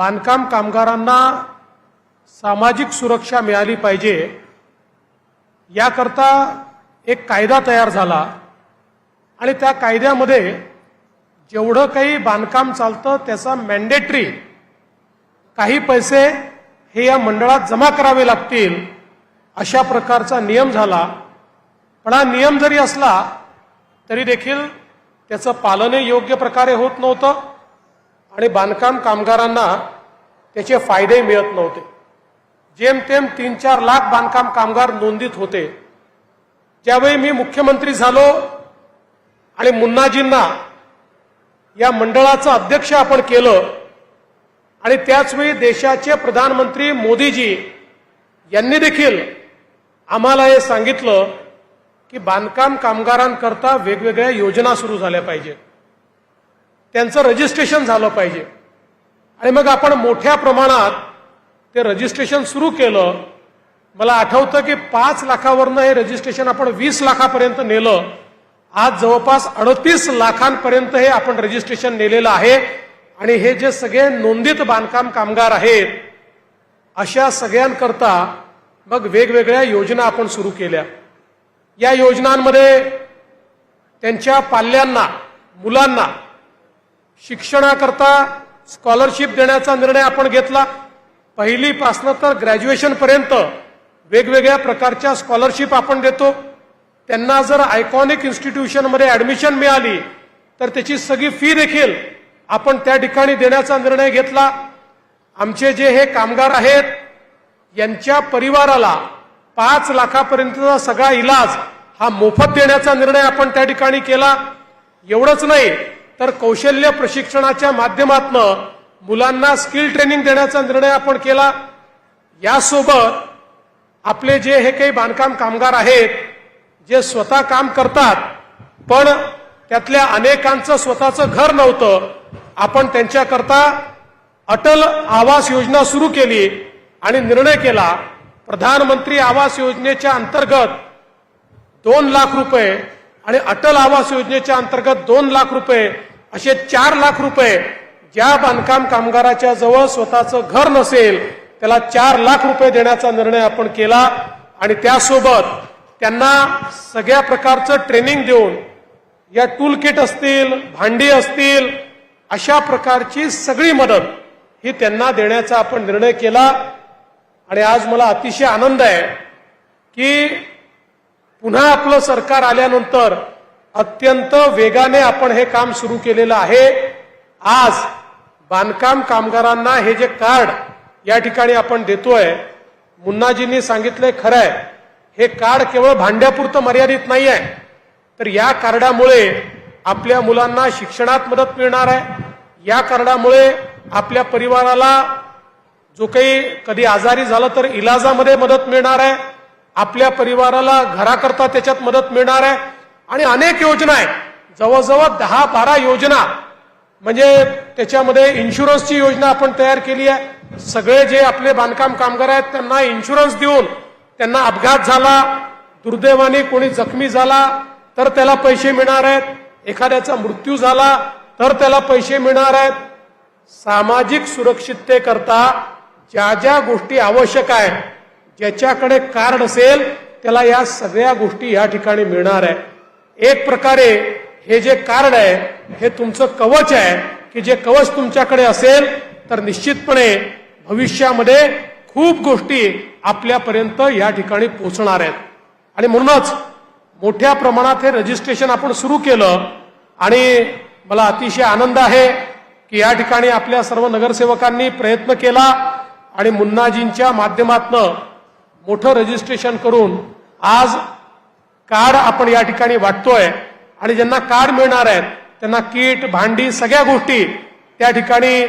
बांधकाम कामगारांना सामाजिक सुरक्षा मिळाली पाहिजे. याकरता एक कायदा तयार झाला आणि त्या कायद्यामध्ये जेवढं काही बांधकाम चालतं त्याचा मॅन्डेटरी काही पैसे हे या मंडळात जमा करावे लागतील अशा प्रकारचा नियम झाला. पण हा नियम जरी असला तरी देखील त्याचं पालनही योग्य प्रकारे होत नव्हतं. आणि बांधकाम कामगारांना त्याचे फायदे मिळत नव्हते. जेमतेम तीन चार लाख बांधकाम कामगार नोंदीत होते. ज्यावेळी मी मुख्यमंत्री झालो आणि मुन्नाजींना या मंडळाचं अध्यक्ष आपण केलं आणि त्याचवेळी देशाचे प्रधानमंत्री मोदीजी यांनी देखील आम्हाला हे सांगितलं की बांधकाम कामगारांकरता वेगवेगळ्या योजना सुरू झाल्या पाहिजेत. त्यांचं रजिस्ट्रेशन झालं पाहिजे. आणि मग आपण मोठ्या प्रमाणात ते रजिस्ट्रेशन सुरू केलं. मला आठवतं की पाच लाखावरनं हे रजिस्ट्रेशन आपण वीस लाखापर्यंत नेलं. आज जवळपास अडतीस लाखांपर्यंत हे आपण रजिस्ट्रेशन नेलेलं आहे. आणि हे जे सगळे नोंदित बांधकाम कामगार आहेत अशा सगळ्यांकरता मग वेगवेगळ्या योजना आपण सुरू केल्या. या योजनांमध्ये त्यांच्या पाल्यांना मुलांना शिक्षणाकरता स्कॉलरशिप देण्याचा निर्णय आपण घेतला. पहिलीपासनं तर ग्रॅज्युएशनपर्यंत वेगवेगळ्या प्रकारच्या स्कॉलरशिप आपण देतो. त्यांना जर आयकॉनिक इन्स्टिट्यूशनमध्ये ऍडमिशन मिळाली तर त्याची सगळी फी देखील आपण त्या ठिकाणी देण्याचा निर्णय घेतला. आमचे जे हे कामगार आहेत यांच्या परिवाराला पाच लाखापर्यंतचा सगळा इलाज हा मोफत देण्याचा निर्णय आपण त्या ठिकाणी केला. एवढंच नाही तर कौशल्य प्रशिक्षणाच्या माध्यमातनं मुलांना स्किल ट्रेनिंग देण्याचा निर्णय आपण केला. यासोबत आपले जे हे काही बांधकाम कामगार आहेत जे स्वतः काम करतात पण त्यातल्या अनेकांचं स्वतःचं घर नव्हतं. आपण त्यांच्याकरता अटल आवास योजना सुरू केली आणि निर्णय केला. प्रधानमंत्री आवास योजनेच्या अंतर्गत दोन लाख रुपये आणि अटल आवास योजनेच्या अंतर्गत दोन लाख रुपये असे चार लाख रुपये ज्या बांधकाम कामगाराच्या जवळ स्वतःचं घर नसेल त्याला चार लाख रुपये देण्याचा निर्णय आपण केला आणि त्यासोबत त्यांना सगळ्या प्रकारचं ट्रेनिंग देऊन या टूल किट असतील भांडी असतील अशा प्रकारची सगळी मदत ही त्यांना देण्याचा आपण निर्णय केला. आणि आज मला अतिशय आनंद आहे की पुन्हा आपलं सरकार आल्यानंतर अत्यंत वेगाने आपण हे काम सुरू केलेलं आहे. आज बांधकाम कामगारांना हे जे कार्ड या ठिकाणी आपण देतोय मुन्नाजींनी सांगितलंय खरं आहे हे कार्ड केवळ भांड्यापुरतं मर्यादित नाही आहे तर या कार्डामुळे आपल्या मुलांना शिक्षणात मदत मिळणार आहे. या कार्डामुळे आपल्या परिवाराला जो काही कधी आजारी झालं तर इलाजामध्ये मदत मिळणार आहे. आपल्या परिवाराला घराकरता त्याच्यात मदत मिळणार आहे. आणि अनेक योजना आहेत. जवळजवळ दहा बारा योजना. म्हणजे त्याच्यामध्ये इन्शुरन्सची योजना आपण तयार केली आहे. सगळे जे आपले बांधकाम कामगार आहेत त्यांना इन्शुरन्स देऊन त्यांना अपघात झाला दुर्दैवाने कोणी जखमी झाला तर त्याला पैसे मिळणार आहेत. एखाद्याचा मृत्यू झाला तर त्याला पैसे मिळणार आहेत. सामाजिक सुरक्षिततेकरता ज्या ज्या गोष्टी आवश्यक आहेत ज्याच्याकडे कार्ड असेल त्याला या सगळ्या गोष्टी या ठिकाणी मिळणार आहे एक प्रकारे हे जे कार्ड आहे हे तुमचं कवच आहे की जे कवच तुमच्याकडे असेल तर निश्चितपणे भविष्यामध्ये खूप गोष्टी आपल्यापर्यंत या ठिकाणी पोहोचणार आहेत. आणि म्हणूनच मोठ्या प्रमाणात हे रजिस्ट्रेशन आपण सुरू केलं आणि मला अतिशय आनंद आहे की या ठिकाणी आपल्या सर्व नगरसेवकांनी प्रयत्न केला आणि मुन्नाजींच्या माध्यमातनं मोठं रजिस्ट्रेशन करून आज कार्ड आपण या ठिकाणी वाटतोय आणि ज्यांना कार्ड मिळणार आहेत त्यांना किट भांडी सगळ्या गोष्टी त्या ठिकाणी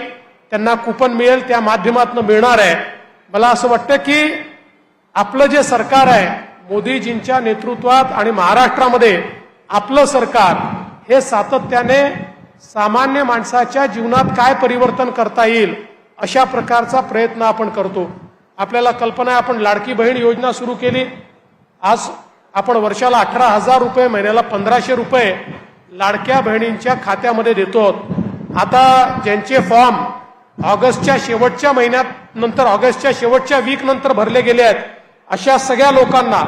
त्यांना कुपन मिळेल त्या माध्यमातून मिळणार आहे. मला असं वाटतं की आपलं जे सरकार आहे मोदीजींच्या नेतृत्वात आणि महाराष्ट्रामध्ये आपलं सरकार हे सातत्याने सामान्य माणसाच्या जीवनात काय परिवर्तन करता येईल अशा प्रकारचा प्रयत्न आपण करतो. आपल्याला कल्पना आहे आपण लाडकी बहीण योजना सुरू केली. आज आपण वर्षाला अठरा हजार रुपये महिन्याला पंधराशे रुपये लाडक्या बहिणींच्या खात्यामध्ये देतो आता ज्यांचे फॉर्म ऑगस्टच्या शेवटच्या महिन्यात नंतर ऑगस्टच्या शेवटच्या वीक नंतर भरले गेले आहेत अशा सगळ्या लोकांना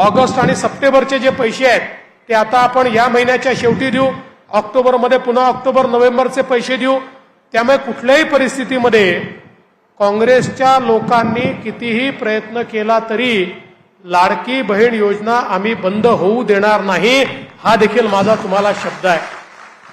ऑगस्ट आणि सप्टेंबरचे जे पैसे आहेत ते आता आपण या महिन्याच्या शेवटी देऊ ऑक्टोबरमध्ये पुन्हा ऑक्टोबर नोव्हेंबरचे पैसे देऊ. त्यामुळे कुठल्याही परिस्थितीमध्ये काँग्रेसच्या लोकांनी कितीही प्रयत्न केला तरी लाडकी बहीण योजना आम्ही बंद होऊ देणार नाही हा देखील माझा तुम्हाला शब्द आहे.